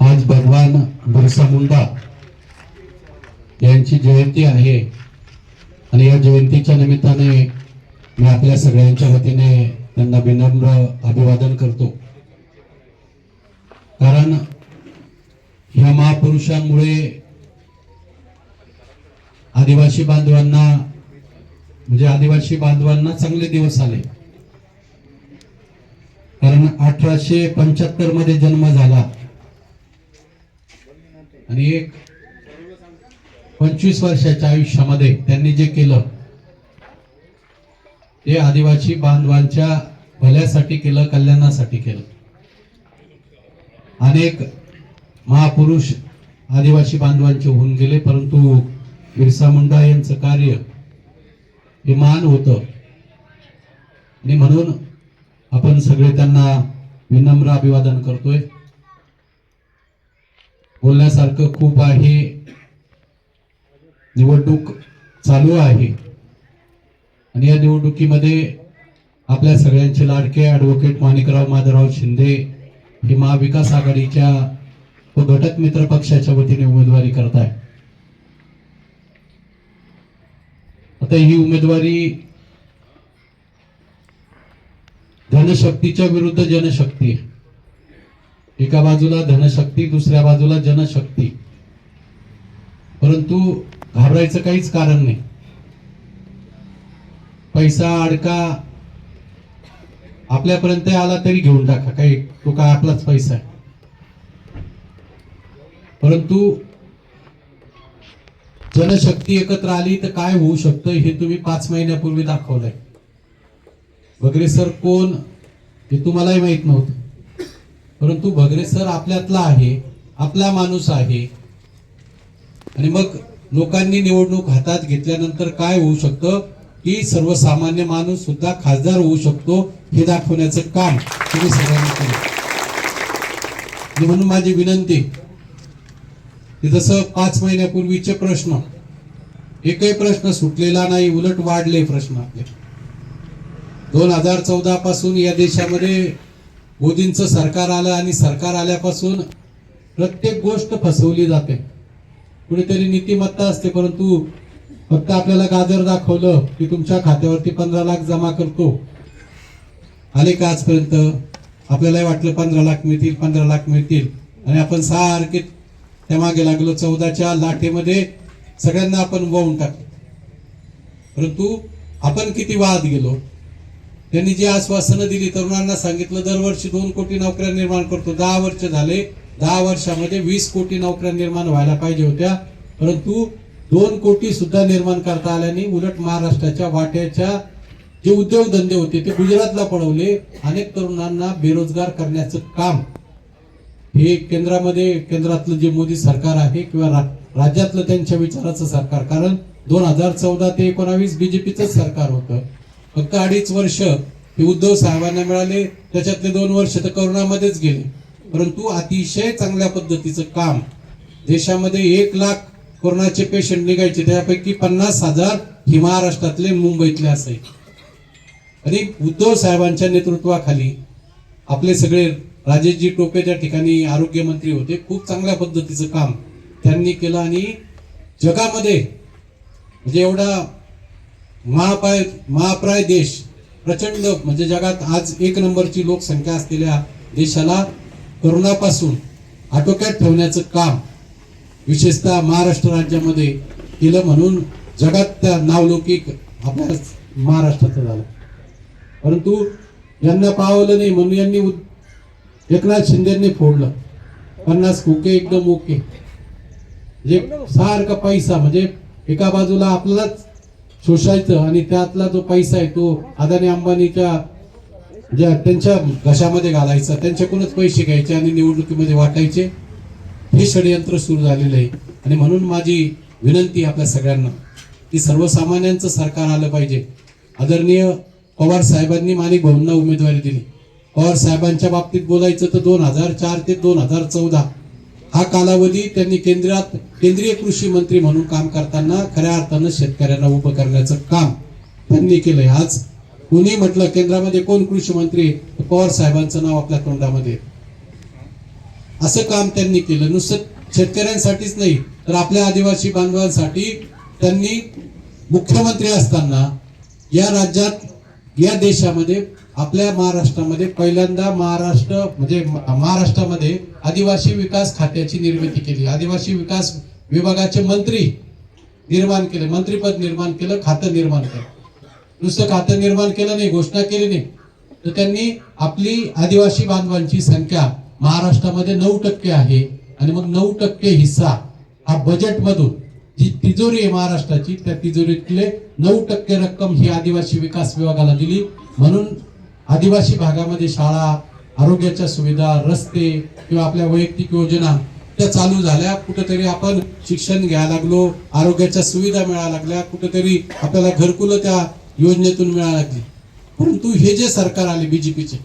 आज भगवान बिरसा मुंडा यांची जयंती आहे. आणि या जयंतीच्या निमित्ताने मी आपल्या सगळ्यांच्या वतीने त्यांना विनम्र अभिवादन करतो. कारण ह्या महापुरुषांमुळे आदिवासी बांधवांना म्हणजे आदिवासी बांधवांना चांगले दिवस आले. कारण अठराशे पंच्याहत्तरमध्ये जन्म झाला. आणि एक पंचवीस वर्षाच्या आयुष्यामध्ये त्यांनी जे केलं ते आदिवासी बांधवांच्या भल्यासाठी केलं कल्याणासाठी केलं. अनेक महापुरुष आदिवासी बांधवांचे होऊन गेले परंतु बिरसा मुंडा यांचं कार्य हे महान होतं. आणि म्हणून आपण सगळे त्यांना विनम्र अभिवादन करतोय. बोलण्यासारखं खूप आहे. निवडणूक चालू आहे. आणि या निवडणुकीमध्ये आपल्या सगळ्यांचे लाडके ॲडव्होकेट माणिकराव माधवराव शिंदे हे महाविकास आघाडीच्या व घटक मित्र पक्षाच्या वतीने उमेदवारी करत आहे आता ही उमेदवारी धनशक्तीच्या विरुद्ध जनशक्ती आहे. एका बाजूला धनशक्ती दुसऱ्या बाजूला जनशक्ती. परंतु घाबरायचं काहीच कारण नाही. पैसा अडका आपल्यापर्यंत आला तरी घेऊन टाका. काही तो काय आपलाच पैसा आहे. परंतु जनशक्ती एकत्र आली तर काय होऊ शकतं हे तुम्ही पाच महिन्यापूर्वी दाखवलंय. वगैरे सर कोण हे तुम्हालाही माहीत नव्हतं. परंतु भगरे सर आपल्यातला आहे आपला माणूस आहे. आणि मग लोकांनी निवडणूक हातात घेतल्यानंतर काय होऊ शकतं? की सर्वसामान्य माणूस सुद्धा खासदार होऊ शकतो हे दाखवण्याचं काम तुम्ही सगळ्यांनी केलं. आणि म्हणून माझी विनंती की जसं पाच महिन्यापूर्वीचे प्रश्न एकही प्रश्न सुटलेला नाही उलट वाढले प्रश्न आपले दोन हजार चौदा पासून या देशामध्ये मोदींचं सरकार आलं आणि सरकार आल्यापासून प्रत्येक गोष्ट फसवली जाते. कुणीतरी नीतिमत्ता असते परंतु फक्त आपल्याला गाजर दाखवलं की तुमच्या खात्यावरती पंधरा लाख जमा करतो. आले का आजपर्यंत? आपल्यालाही वाटलं पंधरा लाख मिळतील पंधरा लाख मिळतील. आणि आपण सारखे त्या मागे लागलो चौदाच्या लाटेमध्ये सगळ्यांना आपण वाहून टाकलो. परंतु आपण किती वाद गेलो? त्यांनी जी आश्वासनं दिली तरुणांना सांगितलं दरवर्षी दोन कोटी नोकऱ्या निर्माण करतो. दहा वर्ष झाले दहा वर्षामध्ये वीस कोटी नोकऱ्या निर्माण व्हायला पाहिजे होत्या. परंतु दोन कोटी सुद्धा निर्माण करता आल्याने उलट महाराष्ट्राच्या वाट्याच्या जे उद्योगधंदे होते ते गुजरातला पळवले अनेक तरुणांना बेरोजगार करण्याचं काम हे केंद्रामध्ये केंद्रातलं जे मोदी सरकार आहे किंवा रा- राज्यातलं त्यांच्या विचाराचं सरकार. कारण दोन हजार चौदा ते एकोणावीस बीजेपीचं सरकार होतं. फक्त अडीच वर्ष हे उद्धव साहेबांना मिळाले त्याच्यातले दोन वर्ष तर करोनामध्येच गेले. परंतु अतिशय चांगल्या पद्धतीचं काम. देशामध्ये एक लाख कोरोनाचे पेशंट निघायचे त्यापैकी पन्नास हजार ही महाराष्ट्रातले मुंबईतले असायचे आणि उद्धव साहेबांच्या नेतृत्वाखाली आपले सगळे राजेशजी टोपे त्या ठिकाणी आरोग्यमंत्री होते. खूप चांगल्या पद्धतीचं काम त्यांनी केलं आणि जगामध्ये म्हणजे एवढा महापाय महाप्राय देश प्रचंड म्हणजे जगात आज एक नंबरची लोकसंख्या असलेल्या देशाला करोनापासून आटोक्यात ठेवण्याचं काम विशेषतः महाराष्ट्र राज्यामध्ये केलं म्हणून जगात त्या नावलौकिक आपल्या महाराष्ट्राचं झालं. परंतु यांना पावलं नाही म्हणून यांनी उद- एकनाथ शिंदेंनी फोडलं. पन्नास ओके एकदम ओके. म्हणजे सारखा पैसा म्हणजे एका बाजूला आपल्यालाच शोषायचं आणि त्यातला जो पैसा आहे तो अदानी अंबानीच्या ज्या त्यांच्या घशामध्ये घालायचा त्यांच्याकडूनच पैसे घ्यायचे आणि निवडणुकीमध्ये वाटायचे. हे षडयंत्र सुरू झालेलं आहे. आणि म्हणून माझी विनंती आपल्या सगळ्यांना की सर्वसामान्यांचं सरकार आलं पाहिजे. आदरणीय पवार साहेबांनी माणिक भाऊंना उमेदवारी दिली. पवार साहेबांच्या बाबतीत बोलायचं तर दोन हजार चार ते दोन हजार चौदा हा कालावधी त्यांनी केंद्रात केंद्रीय कृषी मंत्री म्हणून काम करताना खऱ्या अर्थानं शेतकऱ्यांना उभं करण्याचं काम त्यांनी केलंय. आज कुणी म्हटलं केंद्रामध्ये कोण कृषी मंत्री? पवार साहेबांचं नाव आपल्या तोंडामध्ये. असं काम त्यांनी केलं. नुसतं शेतकऱ्यांसाठीच नाही तर आपल्या आदिवासी बांधवांसाठी त्यांनी मुख्यमंत्री असताना या राज्यात या देशामध्ये आपल्या महाराष्ट्रामध्ये पहिल्यांदा महाराष्ट्र म्हणजे महाराष्ट्रामध्ये आदिवासी विकास खात्याची निर्मिती केली. आदिवासी विकास विभागाचे मंत्री निर्माण केले. मंत्रीपद निर्माण केलं खातं निर्माण केलं. नुसतं खातं निर्माण केलं नाही घोषणा केली नाही. तर त्यांनी आपली आदिवासी बांधवांची संख्या महाराष्ट्रामध्ये नऊ टक्के आहे आणि मग नऊ टक्के हिस्सा हा बजेटमधून जी तिजोरी आहे महाराष्ट्राची त्या तिजोरीतले नऊ टक्के रक्कम ही आदिवासी विकास विभागाला दिली. म्हणून आदिवासी भागामध्ये शाळा आरोग्याच्या सुविधा रस्ते किंवा आपल्या वैयक्तिक योजना त्या चालू झाल्या. कुठेतरी आपण शिक्षण घ्यायला लागलो आरोग्याच्या सुविधा मिळायला लागल्या कुठेतरी आपल्याला घरकुलं त्या योजनेतून मिळायला लागली. परंतु हे जे सरकार आले बीजेपीचे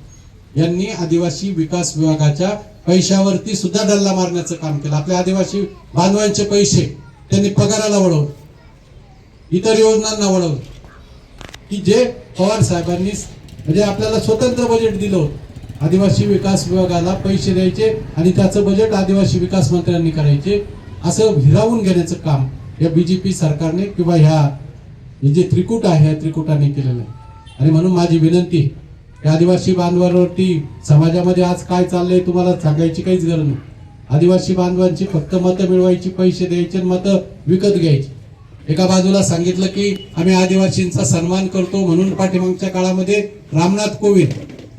यांनी आदिवासी विकास विभागाच्या पैशावरती सुद्धा डल्ला मारण्याचं काम केलं. आपल्या आदिवासी बांधवांचे पैसे त्यांनी पगाराला वळवले इतर योजनांना वळवले की जे पवार साहेबांनी म्हणजे आपल्याला स्वतंत्र बजेट दिलं आदिवासी विकास विभागाला पैसे द्यायचे आणि त्याचं बजेट आदिवासी विकास मंत्र्यांनी करायचे. असं हिरावून घेण्याचं काम या बीजेपी सरकारने किंवा ह्या हे जे त्रिकूट आहे या त्रिकुटाने केलेलं आहे. आणि म्हणून माझी विनंती या आदिवासी बांधवांवरती समाजामध्ये आज काय चाललंय तुम्हाला सांगायची काहीच गरज नाही. आदिवासी बांधवांची फक्त मतं मिळवायची पैसे द्यायचे आणि मतं विकत घ्यायची. एका बाजूला सांगितलं की आम्ही आदिवासींचा सन्मान करतो म्हणून पाठीमागच्या काळामध्ये रामनाथ कोविंद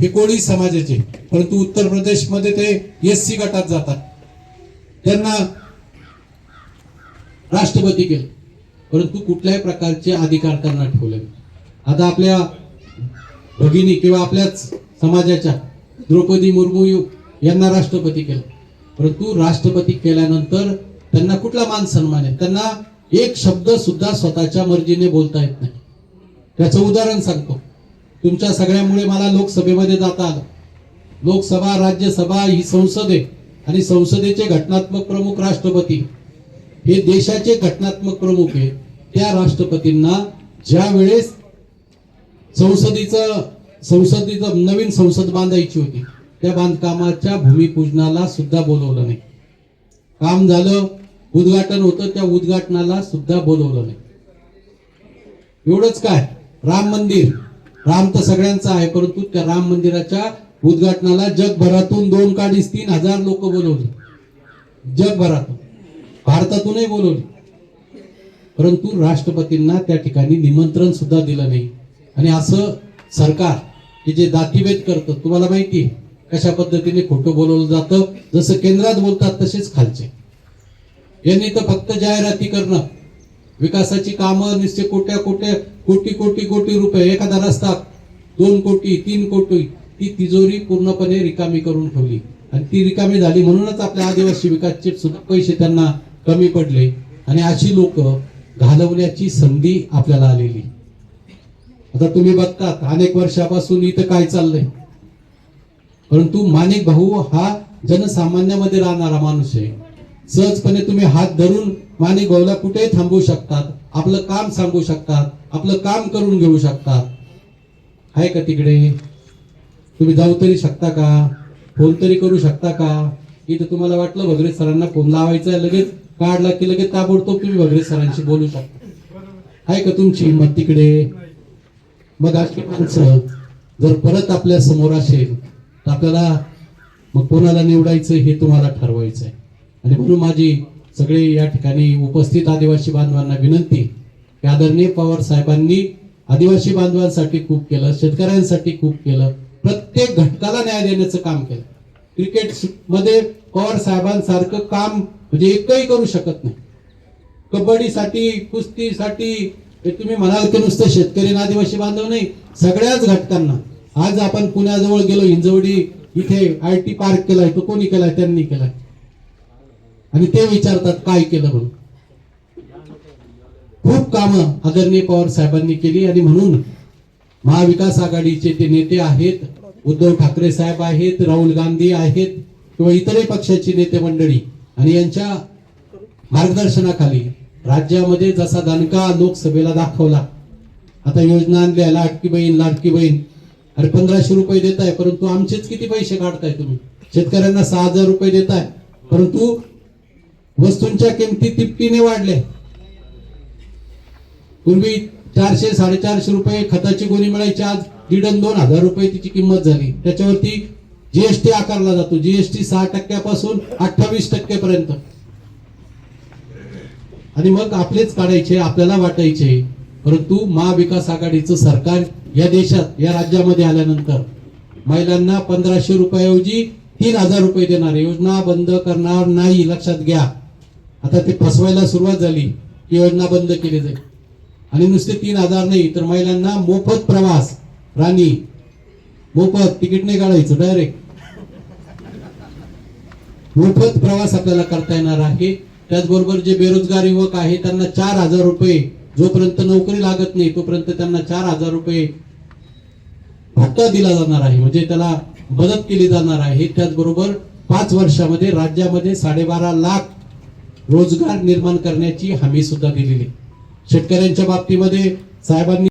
हे कोळी समाजाचे परंतु उत्तर प्रदेशमध्ये ते एस सी गटात जातात. त्यांना राष्ट्रपती केलं. परंतु कुठल्याही प्रकारचे अधिकार त्यांना ठेवले आता आपल्या भगिनी किंवा आपल्याच समाजाच्या द्रौपदी मुर्मू यांना राष्ट्रपती केलं. परंतु राष्ट्रपती केल्यानंतर त्यांना कुठला मान सन्मान आहे? त्यांना एक शब्द सुद्धा स्वतःच्या मर्जीने बोलता येत नाही. त्याचं उदाहरण सांगतो. तुमच्या सगळ्यामुळे मला लोकसभेमध्ये जाता आलं. लोकसभा राज्यसभा ही संसद आहे आणि संसदेचे घटनात्मक प्रमुख राष्ट्रपती. हे देशाचे घटनात्मक प्रमुख आहे त्या राष्ट्रपतींना ज्या वेळेस संसदेचं संसदेचं नवीन संसद बांधायची होती त्या बांधकामाच्या भूमिपूजनाला सुद्धा बोलवलं नाही. काम झालं उद्घाटन होतं त्या उद्घाटनाला सुद्धा बोलवलं नाही. एवढंच काय? राम मंदिर. राम तर सगळ्यांचा आहे परंतु त्या राम मंदिराच्या उद्घाटनाला जगभरातून दोन काडीस तीन हजार लोक बोलवली. जगभरातून. भारतातूनही बोलवली. परंतु राष्ट्रपतींना त्या ठिकाणी निमंत्रण सुद्धा दिलं नाही. आणि असं सरकार हे जे दातीभेद करतं तुम्हाला माहिती आहे कशा पद्धतीने खोटं बोलवलं जातं? जसं केंद्रात बोलतात तसेच खालचे. यांनी तर फक्त जाहिराती करणं. विकासाची कामं निश्चय कोट्या कोट्या कोटी कोटी कोटी रुपये एखादा रस्ता दोन कोटी तीन कोटी ती तिजोरी पूर्णपणे रिकामी करून ठेवली. आणि ती रिकामी झाली म्हणूनच आपल्या आदिवासी विकासचे सुद्धा पैसे त्यांना कमी पडले. आणि अशी लोक घालवण्याची संधी आपल्याला आलेली. आता तुम्ही बघतात अनेक वर्षापासून इथं काय चाललंय? परंतु माणिक भाऊ हा जनसामान्यामध्ये राहणारा माणूस आहे. सहजपणे तुम्ही हात धरून माने गौला कुठेही थांबवू शकतात. आपलं काम सांगू शकतात. आपलं काम करून घेऊ शकतात. आहे का तिकडे? तुम्ही जाऊ तरी शकता का? फोन तरी करू शकता का? इथं तुम्हाला वाटलं भगरे सरांना फोन लावायचा आहे, लगेच काढला की लगेच ताबडतोब तुम्ही भगरे सरांशी बोलू शकता. आहे का तुमची हिंमत तिकडे? मग अशी माणसं जर परत आपल्यासमोर असेल तर आपल्याला मग कोणाला निवडायचं हे तुम्हाला ठरवायचं आहे आणि म्हणून माझी सगळे या ठिकाणी उपस्थित आदिवासी बांधवांना विनंती की आदरणीय पवार साहेबांनी आदिवासी बांधवांसाठी खूप केलं शेतकऱ्यांसाठी खूप केलं प्रत्येक घटकाला न्याय देण्याचं काम केलं. क्रिकेटमध्ये पवार साहेबांसारखं काम म्हणजे एकही करू शकत नाही. कबड्डीसाठी कुस्तीसाठी तुम्ही म्हणाल की नुसतं शेतकरी आदिवासी बांधव नाही सगळ्याच घटकांना. आज आपण पुण्याजवळ गेलो हिंजवडी इथे आय टी पार्क केलाय तो कोणी केलाय? त्यांनी केलाय. आणि ते विचारतात काय केलं म्हणून? खूप कामं आदरणीय पवार साहेबांनी केली आणि म्हणून महाविकास आघाडीचे ते नेते आहेत उद्धव ठाकरे साहेब आहेत राहुल गांधी आहेत किंवा इतरही पक्षाची नेते मंडळी. आणि यांच्या मार्गदर्शनाखाली राज्यामध्ये जसा दणका लोकसभेला दाखवला आता योजना आणल्या लाडकी बहीण लाडकी बहीण. अरे पंधराशे रुपये देताय परंतु आमचेच किती पैसे काढताय तुम्ही? शेतकऱ्यांना सहा हजार रुपये देताय परंतु वस्तूंच्या किमती तिपटीने वाढल्या. पूर्वी चारशे साडेचारशे रुपये खताची गोणी मिळायची आज दीड दोन हजार रुपये तिची किंमत झाली. त्याच्यावरती जीएसटी आकारला जातो. जीएसटी सहा टक्क्यापासून अठ्ठावीस टक्क्यापर्यंत आणि मग आपलेच काढायचे आपल्याला वाटायचे. परंतु महाविकास आघाडीचं सरकार या देशात या राज्यामध्ये आल्यानंतर महिलांना पंधराशे रुपयाऐवजी तीन हजार रुपये देणार योजना बंद करणार नाही लक्षात घ्या. आता ते फसवायला सुरुवात झाली की योजना बंद केली जाईल. आणि नुसते तीन हजार नाही तर महिलांना मोफत प्रवास राणी. मोफत तिकीट नाही काढायचं डायरेक्ट मोफत प्रवास आपल्याला करता येणार आहे. त्याचबरोबर जे बेरोजगार युवक आहे त्यांना चार हजार रुपये जोपर्यंत नोकरी लागत नाही तोपर्यंत त्यांना चार हजार रुपये भत्ता दिला जाणार आहे. म्हणजे त्याला मदत केली जाणार आहे. त्याचबरोबर पाच वर्षामध्ये राज्यामध्ये साडेबारा लाख रोजगार निर्माण करण्याची हमी सुद्धा दिलेली. शेतकऱ्यांच्या बाबतीमध्ये साहेबांनी